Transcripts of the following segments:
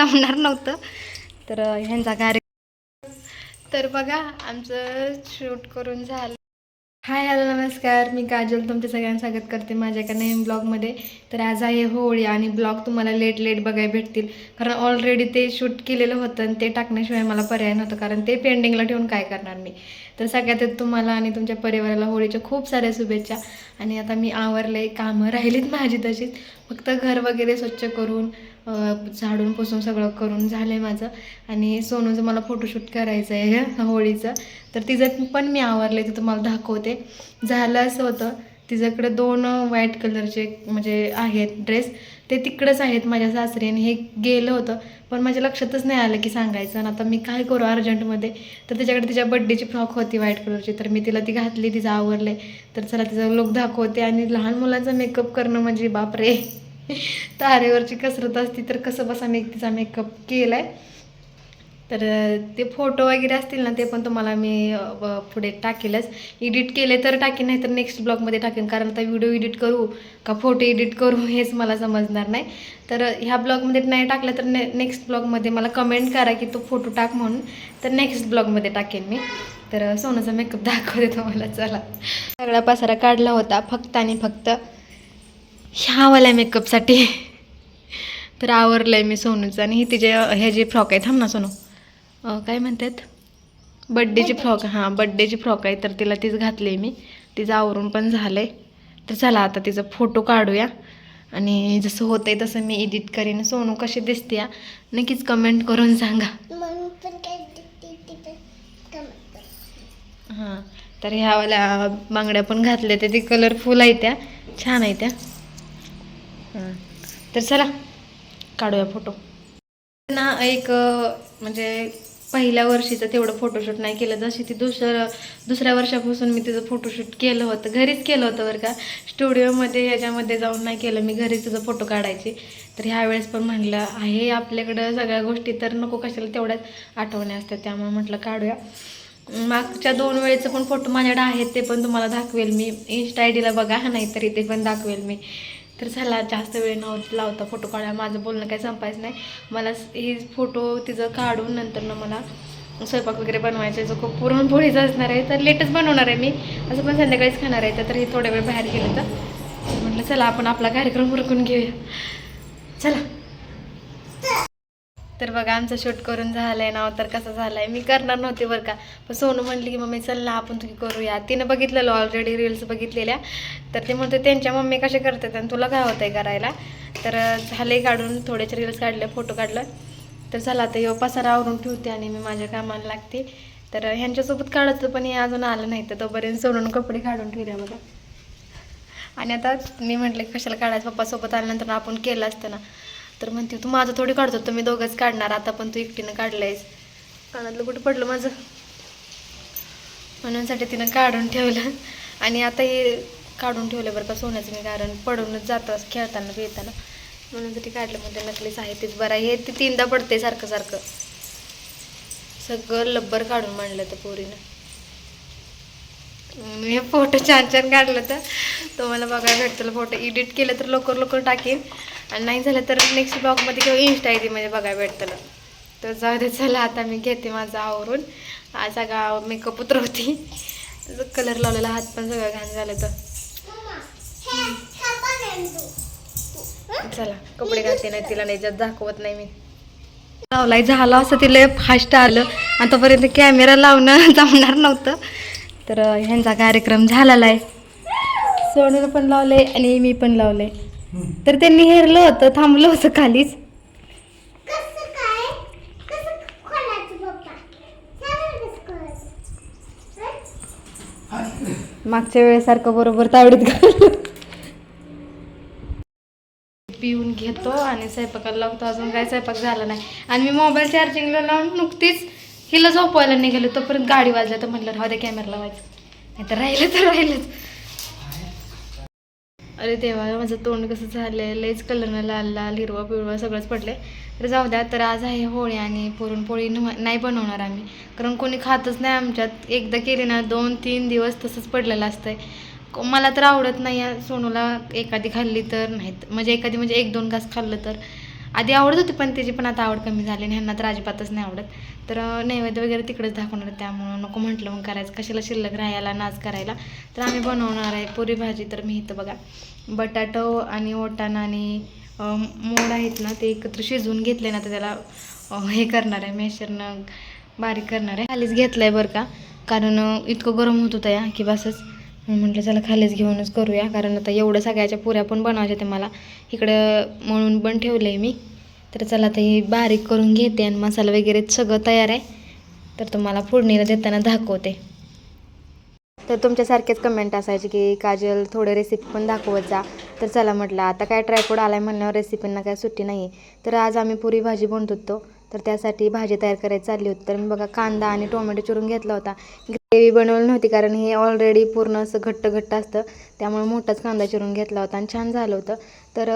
जमणार नव्हतं. तर ह्यांचा कार्यक्रम तर बघा आमचं शूट करून झालं. हाय हॅलो नमस्कार. मी काजल तुमच्या सगळ्यांना स्वागत करते माझ्या एका नवीन ब्लॉगमध्ये. तर आज आहे होळी आणि ब्लॉग तुम्हाला लेट लेट बघायला भेटतील. कारण ऑलरेडी ते शूट केलेलं होतं आणि ते टाकण्याशिवाय मला पर्याय नव्हतं. कारण ते पेंडिंगला ठेवून काय करणार मी? तर सगळ्यात तुम्हाला आणि तुमच्या परिवाराला होळीच्या खूप साऱ्या शुभेच्छा. आणि आता मी आवरले कामं राहिलीत माझी तशीच. फक्त घर वगैरे स्वच्छ करून झाडून पुसून सगळं करून झालं आहे माझं. आणि सोनूचं मला फोटोशूट करायचं आहे होळीचं. तर तिचं पण मी आवरले ते तुम्हाला दाखवते. झालं असं होतं तिच्याकडे दोन व्हाईट कलरचे म्हणजे आहेत ड्रेस ते तिकडंच आहेत माझ्या सासरीने हे गेलं होतं पण माझ्या लक्षातच नाही आलं की सांगायचं. आणि आता मी काय करू अर्जंटमध्ये? तर त्याच्याकडे तिच्या बड्डेची फ्रॉक होती व्हाईट कलरची तर मी तिला ती घातली तिचं आवरले तर चला तिचा लुक दाखवते. आणि लहान मुलांचा मेकअप करणं म्हणजे बापरे. तारेवरची कसरत असती तर कसं बसा मी तिचा मेकअप केला आहे तर ते फोटो वगैरे असतील ना ते पण तुम्हाला मी पुढे टाकेलच. एडिट केले तर टाकेन नाही तर नेक्स्ट ब्लॉगमध्ये टाकेन. कारण आता व्हिडिओ एडिट करू का फोटो एडिट करू हेच मला समजणार नाही. तर ह्या ब्लॉगमध्ये नाही टाकलं तर ने नेक्स्ट ब्लॉगमध्ये मला कमेंट करा की तो फोटो टाक म्हणून. तर नेक्स्ट ब्लॉगमध्ये टाकेन मी. तर सोनाचा मेकअप दाखवते तुम्हाला. चला. सगळा पसारा काढला होता फक्त आणि फक्त. ह्यावाल्या मेकअपसाठी. तर आवरलं आहे मी सोनूचं आणि ही तिचे हे जे फ्रॉक आहे थांब ना सोनू. काय म्हणतात? बड्डेची फ्रॉक हां बड्डेची फ्रॉक आहे तर तिला तीच घातली आहे मी. तिचं आवरून पण झालं आहे तर चला आता तिचा फोटो काढूया. आणि जसं होतं आहे तसं मी एडिट करीन. सोनू कशी दिसते या नक्कीच कमेंट करून सांगा. हां तर ह्यावाल्या बांगड्या पण घातल्या त्या ती कलरफुल आहे त्या. छान आहे त्या. तर चला काढूया फोटो ना एक म्हणजे पहिल्या वर्षीचं तेवढं फोटोशूट नाही केलं. जशी ती दुसरं दुसऱ्या वर्षापासून मी तिचं फोटोशूट केलं होतं. घरीच केलं होतं बरं का. स्टुडिओमध्ये ह्याच्यामध्ये जाऊन नाही केलं. मी घरीच तिचा फोटो काढायचे. तर ह्यावेळेस पण म्हटलं आहे आपल्याकडं सगळ्या गोष्टी तर नको कशाला तेवढ्याच आठवण्या असतात. त्यामुळे म्हटलं काढूया. मागच्या दोन वेळेचं पण फोटो माझ्याकडे आहेत ते पण तुम्हाला दाखवेल मी. इन्स्टा आय डीला बघा नाहीतर इथे पण दाखवेल मी. तर चला जास्त वेळ न लावता फोटो काढा माझं बोलणं काही संपायचं नाही. मला हे फोटो तिचं काढून नंतर ना मला स्वयंपाक वगैरे बनवायचं आहे. जो खूप पुरणपोळीचा असणार आहे तर लेटच बनवणार आहे मी. असं पण संध्याकाळीच खाणार आहे. तर हे थोड्या वेळ बाहेर गेलं तर म्हटलं चला आपण आपला कार्यक्रम उरकून घेऊया. चला. तर बघा आमचं शूट करून झालं आहे ना तर कसं झालं आहे मी करणार नव्हते बरं का. पण सोनू म्हणली की मम्मी चल ना आपण तुम्ही करूया. तिनं बघितलेलं ऑलरेडी रील्स बघितलेल्या. तर ते म्हणते त्यांच्या मम्मी कशा करतात आणि तुला काय होतंय करायला? तर झाले काढून थोडेसे रील्स काढले फोटो काढलं. तर चला आता ह्यो पसारा आवरून ठेवते आणि मी माझ्या कामाला लागते. तर ह्यांच्यासोबत काढायचं पण हे अजून आलं नाही तर तोपर्यंत सोडून कपडे काढून ठेवले बघा. आणि आता मी म्हटलं कशाला काढायचं? पप्पासोबत आल्यानंतर आपण केलं असतं ना. तर म्हणते तू माझं थोडी काढतो तर मी दोघंच काढणार आता पण तू एकटीनं काढलंयस. कानातलं कुठं पडलं माझं? म्हणूनसाठी तिनं काढून ठेवलं. आणि आता हे काढून ठेवलं बरं का सोन्याचं मी कारण पडूनच जातं असं खेळताना बिळताना. म्हणून तरी काढलं म्हणजे नकलीच आहे तेच बरं आहे. हे ते तीनदा पडते सारखं सारखं. सगळं लब्बर काढून मांडलं तर पोरीनं. मी फोटो छान छान काढलं तर तो मला बघायला भेटतं फोटो एडिट केलं तर लवकर लवकर टाकेन. आणि नाही झालं तर नेक्स्ट ब्लॉगमध्ये किंवा इन्स्टा मध्ये बघायला भेटतं. तर जाऊ दे चला आता मी घेते माझं आवरून. हा सगळा मेकअप उतरवती. कलर लावलेला हात पण सगळं घाण झालं तर चला कपडे घालते नाही तिला नाही जात दाखवत नाही मी. लावलाय झालं असं तिला फास्ट आलं. आतापर्यंत कॅमेरा लावणं जमणार नव्हतं. तर ह्यांचा कार्यक्रम झालेला आहे. सोनूला पण लावलंय आणि मी पण लावलंय. तर त्यांनी हेरलं होतं थांबलं होतं खालीच. मागच्या वेळेसारखं बरोबर तावडीत घालून पिऊन घेतो आणि स्वयंपाकाला लागतो अजून काय स्वयंपाक झाला नाही. आणि मी मोबाईल चार्जिंगला लावून नुकतीच हिला झोपवायला निघालो तोपर्यंत गाडी वाजल्या तर म्हटलं राहू दे कॅमेरा लावायचं नाही तर राहिलं तर राहिलंच अरे देवा माझं तोंड कसं झालंय? लयच कलरनं लाल लाल हिरवा पिवळा सगळंच पडलंय. तर जाऊ द्या तर आज आहे होळी आणि पुरणपोळी न- नाही बनवणार आम्ही. कारण कोणी खातच नाही आमच्यात. एकदा केली ना दोन तीन दिवस तसंच पडलेलं असतंय. मला तर आवडत नाही आहे सोनूला एखादी खाल्ली तर नाहीत. म्हणजे एखादी म्हणजे एक दोन घास खाल्लं तर. आधी आवडत होती पण त्याची पण आता आवड कमी झाली आणि ह्यांना तर अजिबातच नाही आवडत. तर नैवेद्य वगैरे तिकडेच दाखवणार आहे, त्यामुळं नको म्हटलं मग करायचं. कशाला शिल्लक राहायला नाच करायला? तर आम्ही बनवणार आहे पुरी भाजी तर मी इथं बघा. बटाटो आणि ओटाणा आणि मोड आहेत ना ते एकत्र शिजवून घेतले ना तर त्याला हे करणार आहे मेशरनं बारीक करणार आहे. खालीच घेतलं आहे बरं का? कारण इतकं गरम होत होतं या की बसच. मग म्हटलं चला खालीच घेऊनच करूया. कारण आता एवढं सगळ्याच्या पुऱ्या पण बनवायच्या ते मला. इकडं म्हणून पण ठेवलं आहे मी. तर चला आता बारीक करून घेते आणि मसाला वगैरे सगळं तयार आहे. तर तुम्हाला फोडणीला देताना दाखवते. तर तुमच्यासारखेच कमेंट असायचे की काजल थोडे रेसिपी पण दाखवत जा. तर चला म्हटलं आता काय ट्रायपोड आलाय म्हणल्यावर रेसिपींना काय सुट्टी नाही तर आज आम्ही पुरी भाजी बनत होतो. तर त्यासाठी भाजी तयार करायची चालली होती. तर मी बघा कांदा आणि टोमॅटो चिरून घेतला होता. ग्रेव्ही बनवली नव्हती कारण हे ऑलरेडी पूर्ण असं घट्ट घट्ट असतं. त्यामुळे मोठाच कांदा चिरून घेतला होता आणि छान झालं होतं. तर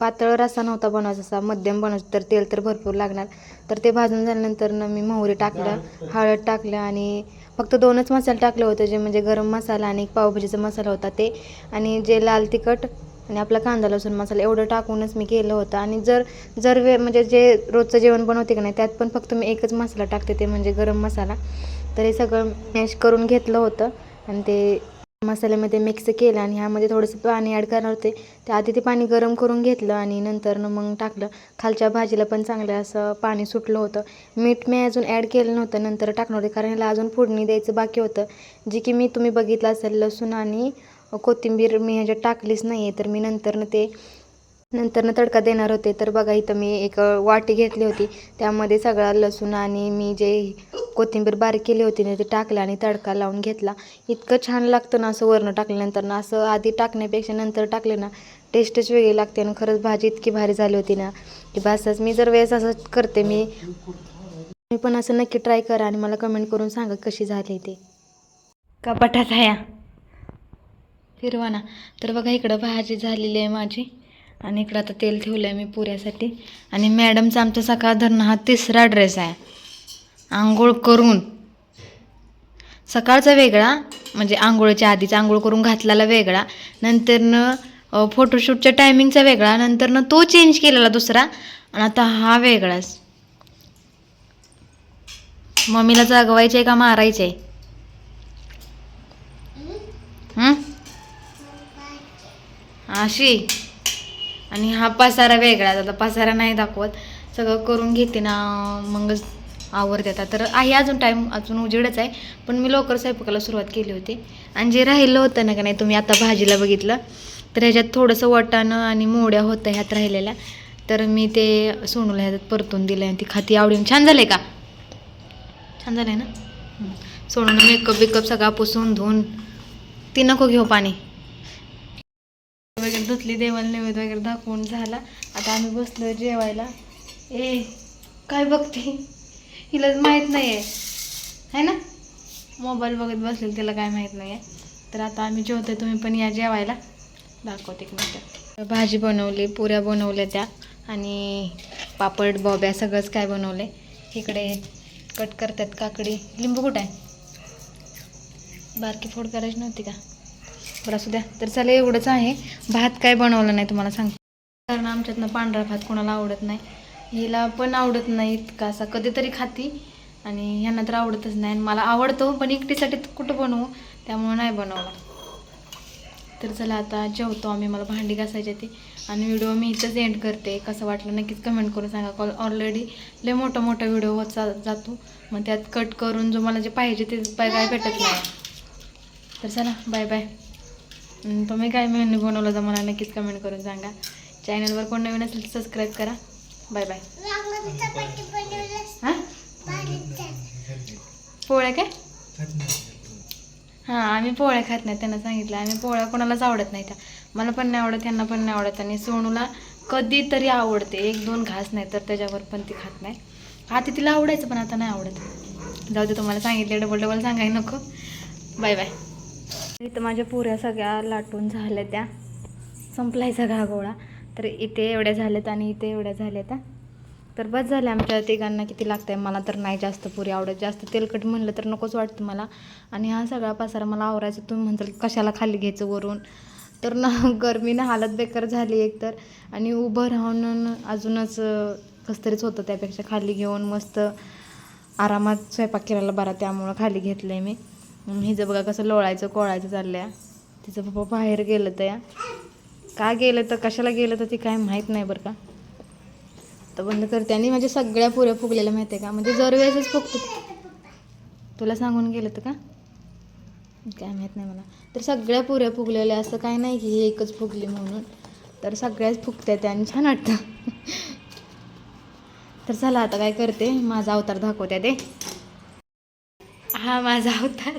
पातळ रस्सा नव्हता बनवायचा असा. मध्यम बनवायचा. तर तेल तर भरपूर लागणार. तर ते भाजून झाल्यानंतर ना मी मोहरी टाकलं हळद टाकलं आणि फक्त दोनच मसाले टाकले होते. जे म्हणजे गरम मसाला आणि एक पावभाजीचा मसाला होता ते आणि जे लाल तिखट आणि आपला कांदा लसूण मसाला एवढं टाकूनच मी केलं होतं. आणि जर जर वे म्हणजे जे रोजचं जेवण बनवते की नाही त्यात पण फक्त मी एकच मसाला टाकते. ते म्हणजे गरम मसाला. तर हे सगळं मॅश करून घेतलं होतं आणि ते मसाल्यामध्ये मिक्स केलं आणि ह्यामध्ये थोडंसं पाणी ॲड करणार होते. त्या आधी ते पाणी गरम करून घेतलं आणि नंतर मग टाकलं. खालच्या भाजीला पण चांगलं असं पाणी सुटलं होतं. मीठ मी अजून ॲड केलं नव्हतं. नंतर टाकणार होते कारण ह्याला अजून फोडणी द्यायचं बाकी होतं. जी की मी तुम्ही बघितलं असेल लसूण आणि कोथिंबीर मी ह्याच्यात टाकलीच नाही आहे तर मी नंतरनं ते नंतरनं तडका देणार होते. तर बघा इथं मी एक वाटी घेतली होती. त्यामध्ये सगळा लसूण आणि मी जे कोथिंबीर बारीक केली होती ना ते टाकलं आणि तडका लावून घेतला. इतकं छान लागतं ना असं वरणं टाकल्यानंतर ना असं आधी टाकण्यापेक्षा नंतर टाकले ना टेस्टच वेगळी लागते आणि खरंच भाजी इतकी भारी झाली होती ना. की बसच मी जर वेळेस असं करते मी मी पण असं नक्की ट्राय करा आणि मला कमेंट करून सांगा कशी झाली ते. कपाटात आहे फिरवा ना. तर बघा इकडं भाजी झालेली आहे माझी आणि इकडं आता तेल ठेवलं आहे मी पुऱ्यासाठी. आणि मॅडमचा आमचा सकाळ धरणं हा तिसरा ड्रेस आहे. आंघोळ करून. सकाळचा वेगळा म्हणजे आंघोळीच्या आधीच आंघोळ करून घातलेला वेगळा नंतरनं फोटोशूटच्या टायमिंगचा वेगळा नंतरनं तो चेंज केलेला दुसरा आणि आता हा वेगळाच. मम्मीला जागवायचं आहे का मारायचं आहे अशी. आणि हा पसारा वेगळा आता पसारा नाही दाखवत. सगळं करून घेते ना मगच आवर देता तर आहे अजून टाईम अजून उजेडच आहे. पण मी लवकर स्वयंपाकाला सुरुवात केली होती. आणि जे राहिलं होतं ना का नाही तुम्ही आता भाजीला बघितलं तर ह्याच्यात थोडंसं वाटाणं आणि मोड्या होतं ह्यात राहिलेल्या. तर मी ते सोनूला ह्याच्यात परतून दिलं आणि ती खाती आवडीन. छान झालं का? छान झालं आहे ना सोनूला मेकअप बिकअप सगळा पुसून धुवून ती नको घेऊ पाणी. वगैरे धुतली देवाला नैवेद्य वगैरे दाखवून झाला. आता आम्ही बसलो जेवायला. ए काय बघते? हिला माहीत नाही आहे है ना? मोबाईल बघत बसलेलं तिला काय माहीत नाही आहे तर आता आम्ही जेवतोय तुम्ही पण या जेवायला. दाखवते एक मिनटं. भाजी बनवली पुऱ्या बनवल्या त्या. आणि पापड बॉब्या सगळंच काय बनवले इकडे कट करतात काकडी. लिंबू कुठं आहे? बारकी फोड करायची नव्हती का? बरं असू द्या. तर चला एवढंच आहे. भात काय बनवलं नाही तुम्हाला सांग कारण आमच्यातनं पांढरा भात कोणाला आवडत नाही. हिला पण आवडत नाही इतका असा. कधीतरी खाती आणि ह्यांना तर आवडतच नाही. आणि मला आवडतो पण एकटीसाठी कुठं बनवू? त्यामुळं नाही बनवला तर चला आता जेवतो आम्ही. मला भांडी घासायची ती आणि व्हिडिओ मी इथंच एंड करते. कसं वाटलं नक्कीच कमेंट करून सांगा. कॉल ऑलरेडी लय मोठा मोठा व्हिडिओ होत जातो. मग त्यात कट करून जो मला जे पाहिजे ते काय भेटत नाही. तर चला बाय बाय तुम्ही काय मेन्यू बनवलं तर मला नक्कीच कमेंट करून सांगा. चॅनलवर कोण नवीन असेल तर सबस्क्राईब करा. Bye bye. हां? पोळ्या काय? हां आम्ही पोळ्या खात नाही त्यांना सांगितलं. आम्ही पोळ्या कोणालाच आवडत नाही त्या. मला पण नाही आवडत त्यांना पण नाही आवडत. आणि सोनूला कधीतरी आवडते. एक दोन घास नाही तर त्याच्यावर पण ती खात नाही. आधी तिला आवडायचं पण आता नाही आवडत. जाऊ दे तुम्हाला सांगितले डबल डबल सांगायला नको. Bye bye. इथं माझ्या पुऱ्या सगळ्या लाटून झाल्या त्या. संपलाय सगळा गोळा. तर इथे एवढ्या झाल्यात आणि इथे एवढ्या झाल्यात तर बस झालं आमच्या तिघांना किती लागतंय मला तर नाही जास्त पुरी आवडत. जास्त तेलकट म्हणलं तर नकोच वाटतं मला. आणि हा सगळा पसारा मला आवरायचा तुम्ही म्हणताल कशाला खाली घ्यायचं वरून. तर ना गरमीनं हालत बेकार झाली एकतर. आणि उभं राहून अजूनच अं, कसं तरीच होतं त्यापेक्षा खाली घेऊन मस्त आरामात स्वयंपाक करायला बरा त्यामुळं खाली घेतलं आहे मी हिचं बघा कसं लोळायचं कोळायचं चाललं आहे तिचं पप्पा बाहेर गेलं त्या. का गेलं तर कशाला गेलं तर ती काय माहीत नाही बरं का. तर बंद करते आणि म्हणजे सगळ्या पुऱ्या फुगलेल्या माहिती आहे का? म्हणजे दरवेळेसच फुगतो. तुला सांगून गेलं तर का? काय माहीत नाही मला. तर सगळ्या पुऱ्या फुगलेल्या असं काय नाही की ही एकच फुगली म्हणून. तर सगळ्याच फुगत्या त्या आणि छान वाटतं. तर चला आता काय करते? माझा अवतार दाखवत्या ते हा माझा अवतार.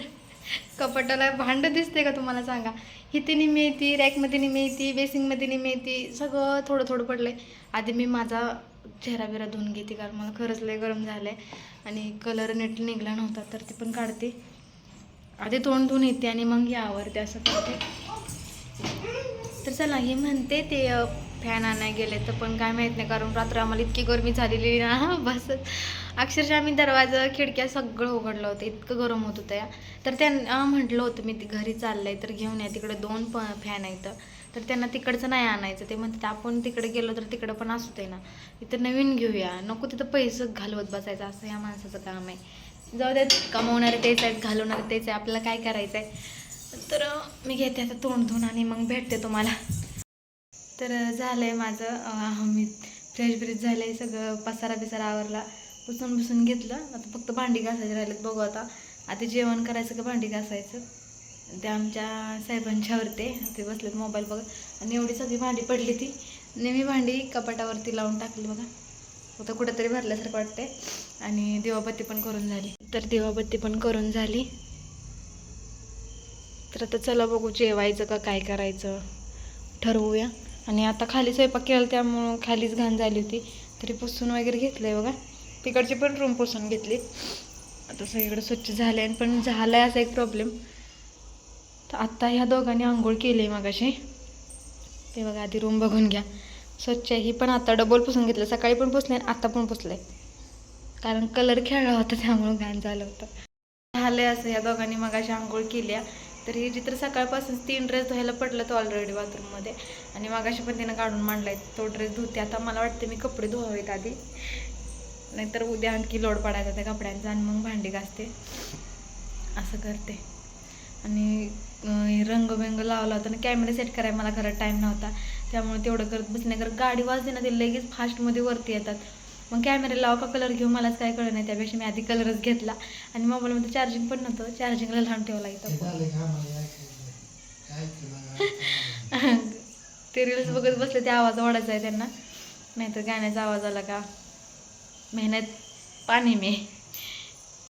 कपाटाला भांडं दिसते का तुम्हाला सांगा? इथे निम्मी येते रॅकमध्ये निम्मी येते बेसिंगमध्ये निम्मी येते सगळं थोडं थोडं पडलं आहे आधी मी माझा चेहरा बिरा धुवून घेते कारण मला खरंच लय गरम झालं आहे आणि कलर नीट निघला नव्हता तर ते पण काढते. आधी तोंड धुवून येते आणि मग हे आवरते असं करते. तर चला हे म्हणते ते फॅन आणायला गेले तर पण काय माहीत नाही कारण रात्र आम्हाला इतकी गरमी झालेली ना बस. अक्षरशः आम्ही दरवाजा खिडक्या सगळं उघडलं होतं इतकं गरम होत होतं या. तर त्यांना म्हटलं होतं मी ती घरी चाललंय तर घेऊन या तिकडे दोन प फॅन आहेत. तर त्यांना तिकडचं नाही आणायचं ते म्हणतात आपण तिकडे गेलो तर तिकडं पण असू दे ना इथं नवीन घेऊया नको तिथं पैसे घालवत बसायचं असं या माणसाचं काम आहे. जाऊ द्यात कमवणारे तेच आहेत घालवणारे तेच आहे आपल्याला काय करायचं आहे तर मी घेते आता तोंड धुवून आणि मग भेटते तुम्हाला. तर झालं आहे माझं. मी फ्रेश ब्रेश झालं आहे सगळं पसारा बिसारा आवरला. पुसून पुसून घेतलं. आता फक्त भांडी घासायची राहिलेत बघू आता. आधी जेवण करायचं का भांडी घासायचं? ते आमच्या साहेबांच्यावरती ते बसलेत मोबाईल बघा आणि एवढी सगळी भांडी पडली ती. नेहमी भांडी कपाटावरती लावून टाकली बघा. आता कुठंतरी भरल्यासारखं वाटतंय. आणि देवाबत्ती पण करून झाली. तर देवाबत्ती पण करून झाली. तर आता चला बघू जेवायचं का काय करायचं. ठरवूया. आणि आता खाली स्वयंपाक केला त्यामुळं खालीच घाण झाली होती. तरी पुसून वगैरे घेतलं आहे बघा. तिकडची पण रूम पुसून घेतली. आता सगळीकडे स्वच्छ झालं आहे पण झालं आहे असा एक प्रॉब्लेम तर आत्ता ह्या दोघांनी आंघोळ केली आहे मगाशी. ते बघा आधी रूम बघून घ्या. स्वच्छ आहे. ही पण आता डबल पुसून घेतलं. सकाळी पण पुसलं आणि आता पण पुसलं आहे कारण कलर खेळला होता त्यामुळं घाण झालं होतं. झालंय असं. या दोघांनी मगाशी आंघोळ केल्या. तर हे चित्र सकाळपासून तीन ड्रेस धुवायला पडलं तो ऑलरेडी बाथरूममध्ये आणि मागाशी पण तिनं काढून मांडला आहे तो ड्रेस धुते. आता मला वाटते मी कपडे धुवावेत आधी. नाहीतर उद्या आणखी लोड पडायचा त्या कपड्यांचा आणि मग भांडी घासते. असं करते. आणि रंगबिंग लावला होता आणि कॅमेरा सेट करायला मला घरात टाईम नव्हता. त्यामुळे तेवढं करत बसण्याकर गाडी वाजते ना ते लगेच फास्टमध्ये वरती येतात. मग कॅमेरा लावा का कलर घेऊ? मलाच काय कळलं नाही. त्यापेक्षा मी आधी कलरच घेतला. आणि मोबाईलमध्ये चार्जिंग पण नव्हतं. चार्जिंगला लावून ठेवला इथं ते रील्स बघत बसले. ते आवाज वाढायचा आहे त्यांना. नाहीतर गाण्याचा आवाज आला का? मेहनत पाणी में.